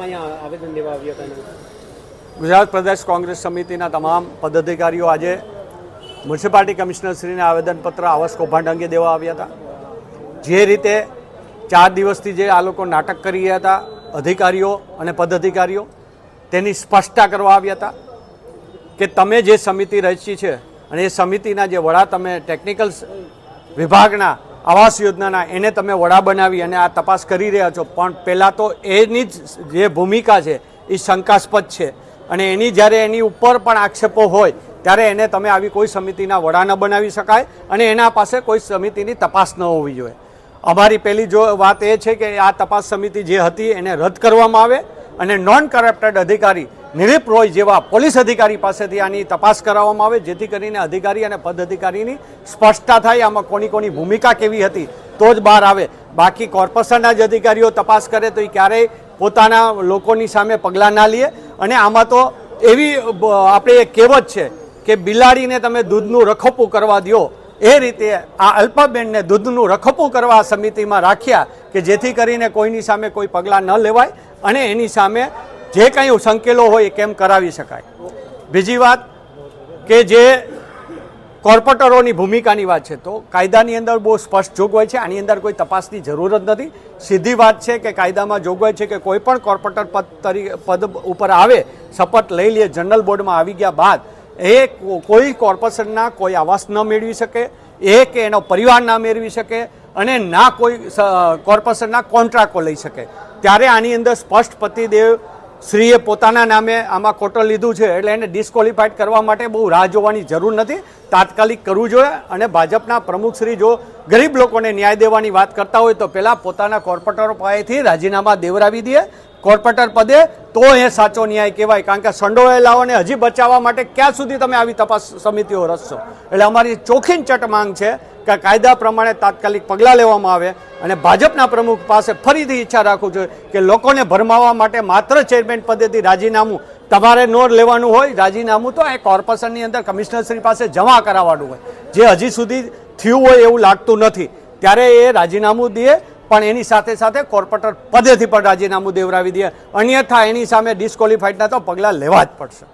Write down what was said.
આવેદન દેવા આવ્યા ગુજરાત પ્રદેશ કોંગ્રેસ સમિતિના તમામ પદાધિકારીઓ આજે મ્યુનિસિપાલિટી કમિશનરશ્રીને આવેદનપત્ર આવાસ કૌભાંડ અંગે દેવા આવ્યા હતા. જે રીતે ચાર દિવસથી જે આ લોકો નાટક કરી રહ્યા હતા, અધિકારીઓ અને પદાધિકારીઓ, તેની સ્પષ્ટતા કરવા આવ્યા હતા કે તમે જે સમિતિ રચી છે અને એ સમિતિના જે વડા તમે ટેકનિકલ વિભાગના આવાસ યોજનાના એને તમે વડા બનાવી અને આ તપાસ કરી રહ્યા છો. પણ પહેલાં તો એની જ જે ભૂમિકા છે એ શંકાસ્પદ છે. અને એની જ્યારે એની ઉપર પણ આક્ષેપો હોય, ત્યારે એને તમે આવી કોઈ સમિતિના વડા ન બનાવી શકાય અને એના પાસે કોઈ સમિતિની તપાસ ન હોવી જોઈએ. અમારી પહેલી જો વાત એ છે કે આ તપાસ સમિતિ જે હતી એને રદ કરવામાં આવે અને નોન કરપ્ટેડ અધિકારી નિરીપ રોય જેવા પોલીસ અધિકારી પાસેથી આની તપાસ કરાવવામાં આવે, જેથી કરીને અધિકારી અને પદ અધિકારીની સ્પષ્ટતા થાય, આમાં કોની કોની ભૂમિકા કેવી હતી, તો જ બહાર આવે. બાકી કોર્પોરેશનના જ અધિકારીઓ તપાસ કરે તો એ ક્યારેય પોતાના લોકોની સામે પગલાં ના લે. અને આમાં તો એવી આપણે કહેવત છે કે બિલાડીને તમે દૂધનું રખોપું કરવા દો એ રીતે આ અલ્પાબેનને દૂધનું રખોપું કરવા સમિતિમાં રાખ્યા કે જેથી કરીને કોઈની સામે કોઈ પગલાં ન લેવાય અને એની સામે જે કંઈ સંકેલો હોય એ કેમ કરાવી શકાય? બીજી વાત કે જે કોર્પોરેટરોની ભૂમિકાની વાત છે, તો કાયદાની અંદર બહુ સ્પષ્ટ જોગવાઈ છે. આની અંદર કોઈ તપાસની જરૂર જ નથી. સીધી વાત છે કે કાયદામાં જોગવાઈ છે કે કોઈ પણ કોર્પોરેટર પદ તરીકે પદ ઉપર આવે, શપથ લઈ લે, જનરલ બોર્ડમાં આવી ગયા બાદ, એ કોઈ કોર્પોરેશનના કોઈ આવાસ ન મેળવી શકે, એ કે એનો પરિવાર ના મેળવી શકે, અને ના કોઈ કોર્પોરેશનના કોન્ટ્રાક્ટો લઈ શકે. ત્યારે આની અંદર સ્પષ્ટ પતિદેવ શ્રીએ પોતાના નામે આમાં કોટર લીધું છે એટલે એને ડિસ્કોલિફાઈડ કરવા માટે બહુ રાહ જોવાની જરૂર નથી. તાત્કાલિક કરવું જોઈએ અને ભાજપના પ્રમુખ શ્રી જો ગરીબ લોકોને ન્યાય દેવાની વાત કરતા હોય તો પહેલાં પોતાના કોર્પોરેટરો પાસેથી રાજીનામા દેવરાવી દે કોર્પોરેટર પદે તો એ સાચો ન્યાય કહેવાય. કારણ કે સંડોવાયેલાઓને હજી બચાવવા માટે ક્યાં સુધી તમે આવી તપાસ સમિતિઓ રચશો? એટલે અમારી ચોખીન ચટ માંગ છે કે કાયદા પ્રમાણે તાત્કાલિક પગલાં લેવામાં આવે અને ભાજપના પ્રમુખ પાસે ફરીથી ઈચ્છા રાખું છું કે લોકોને ભરમાવવા માટે માત્ર ચેરમેન પદેથી રાજીનામું તમારે નો લેવાનું હોય, રાજીનામું તો એ કોર્પોરેશનની અંદર કમિશનરશ્રી પાસે જમા કરાવવાનું હોય. જે હજી સુધી થયું હોય એવું લાગતું નથી. ત્યારે એ રાજીનામું દે પણ એની સાથે સાથે કોર્પોરેટર પદેથી પણ રાજીનામું દેવરાવી દે. અન્યથા એની સામે ડિસ્કોલિફાઈડના તો પગલાં લેવા જ પડશે.